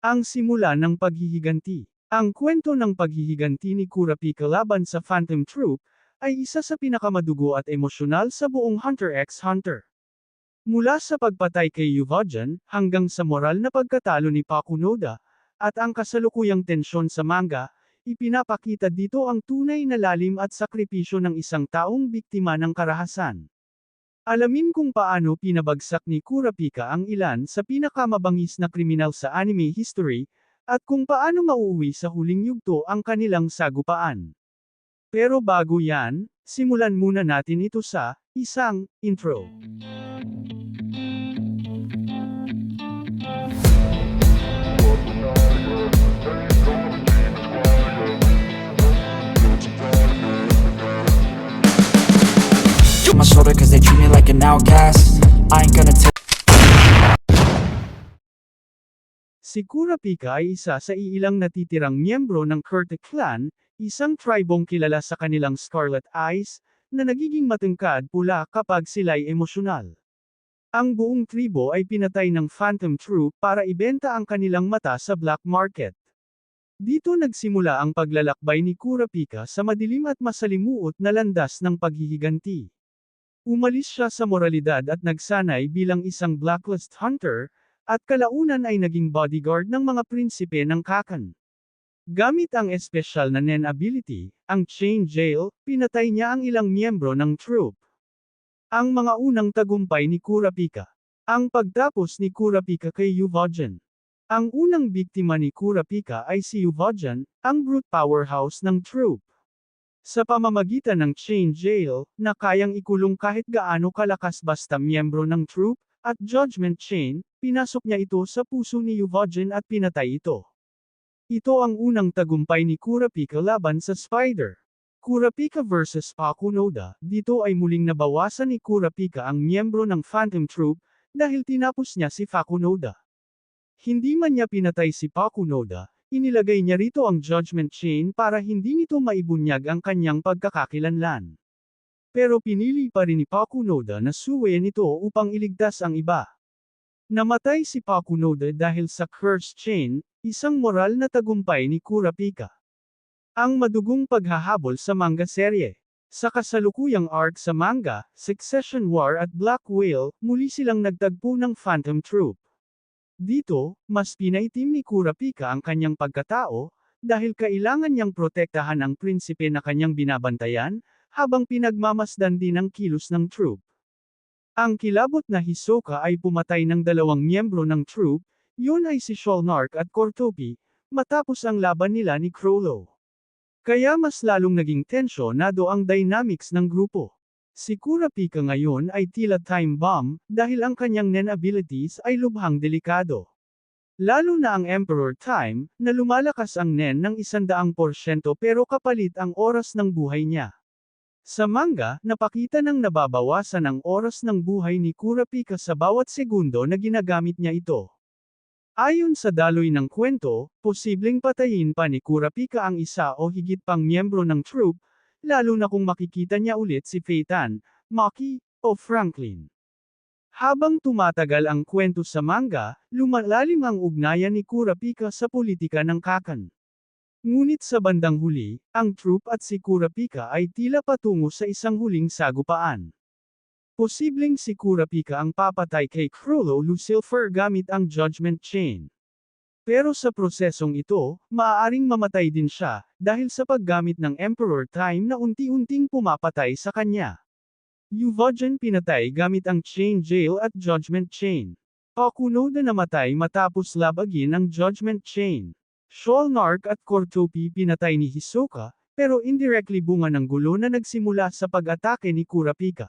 Ang simula ng paghihiganti. Ang kwento ng paghihiganti ni Kurapika laban sa Phantom Troop, ay isa sa pinakamadugo at emosyonal sa buong Hunter x Hunter. Mula sa pagpatay kay Yuvajan, hanggang sa moral na pagkatalo ni Pakunoda, at ang kasalukuyang tensyon sa manga, ipinapakita dito ang tunay na lalim at sakripisyo ng isang taong biktima ng karahasan. Alamin kung paano pinabagsak ni Kurapika ang ilan sa pinakamabangis na kriminal sa anime history, at kung paano mauuwi sa huling yugto ang kanilang sagupaan. Pero bago yan, simulan muna natin ito sa isang intro. My shoulder cause they treat me like an outcast I ain't gonna take Si Kurapika ay isa sa iilang natitirang miyembro ng Kurta clan, isang tribong kilala sa kanilang Scarlet Eyes, na nagiging matangkad pula kapag sila'y emosyonal. Ang buong tribo ay pinatay ng Phantom Troop para ibenta ang kanilang mata sa black market. Dito nagsimula ang paglalakbay ni Kurapika sa madilim at masalimuot na landas ng paghihiganti. Umalis siya sa moralidad at nagsanay bilang isang blacklist hunter, at kalaunan ay naging bodyguard ng mga prinsipe ng Kakan. Gamit ang espesyal na Nen ability, ang Chain Jail, pinatay niya ang ilang miyembro ng troop. Ang mga unang tagumpay ni Kurapika. Ang pagtapos ni Kurapika kay Yuvajan. Ang unang biktima ni Kurapika ay si Yuvajan, ang brute powerhouse ng troop. Sa pamamagitan ng Chain Jail, na kayang ikulong kahit gaano kalakas basta miyembro ng troop, at Judgment Chain, pinasok niya ito sa puso ni Yuvajan at pinatay ito. Ito ang unang tagumpay ni Kurapika laban sa Spider. Kurapika vs Pakunoda, dito ay muling nabawasan ni Kurapika ang miyembro ng Phantom Troop, dahil tinapos niya si Fakunoda. Hindi man niya pinatay si Pakunoda, inilagay niya rito ang Judgment Chain para hindi nito maibunyag ang kanyang pagkakakilanlan. Pero pinili pa rin ni Pakunoda na suwayan ito upang iligtas ang iba. Namatay si Pakunoda dahil sa Curse Chain, isang moral na tagumpay ni Kurapika. Ang madugong paghahabol sa manga serye. Sa kasalukuyang arc sa manga, Succession War at Black Whale, muli silang nagtagpo ng Phantom Troop. Dito, mas pinaitim ni Kurapika ang kanyang pagkatao, dahil kailangan niyang protektahan ang prinsipe na kanyang binabantayan, habang pinagmamasdan din ang kilos ng troop. Ang kilabot na Hisoka ay pumatay ng dalawang miyembro ng troop, yun ay si Sholnark at Kortopi, matapos ang laban nila ni Crollo. Kaya mas lalong naging tensyonado ang dynamics ng grupo. Si Kurapika ngayon ay tila time bomb, dahil ang kanyang nen abilities ay lubhang delikado. Lalo na ang Emperor Time, na lumalakas ang nen ng isandaang porsyento pero kapalit ang oras ng buhay niya. Sa manga, napakita ng nababawasan ang oras ng buhay ni Kurapika sa bawat segundo na ginagamit niya ito. Ayon sa daloy ng kwento, posibleng patayin pa ni Kurapika ang isa o higit pang miyembro ng troop, lalo na kung makikita niya ulit si Phaeton, Maki, o Franklin. Habang tumatagal ang kwento sa manga, lumalalim ang ugnayan ni Kurapika sa politika ng Kakan. Ngunit sa bandang huli, ang troop at si Kurapika ay tila patungo sa isang huling sagupaan. Posibleng si Kurapika ang papatay kay Crollo Lucifer gamit ang Judgment Chain. Pero sa prosesong ito, maaaring mamatay din siya, dahil sa paggamit ng Emperor Time na unti-unting pumapatay sa kanya. Yuvajan pinatay gamit ang Chain Jail at Judgment Chain. Pakunoda namatay matapos labagin ang Judgment Chain. Sholnark at Kortopi pinatay ni Hisoka, pero indirectly bunga ng gulo na nagsimula sa pag-atake ni Kurapika.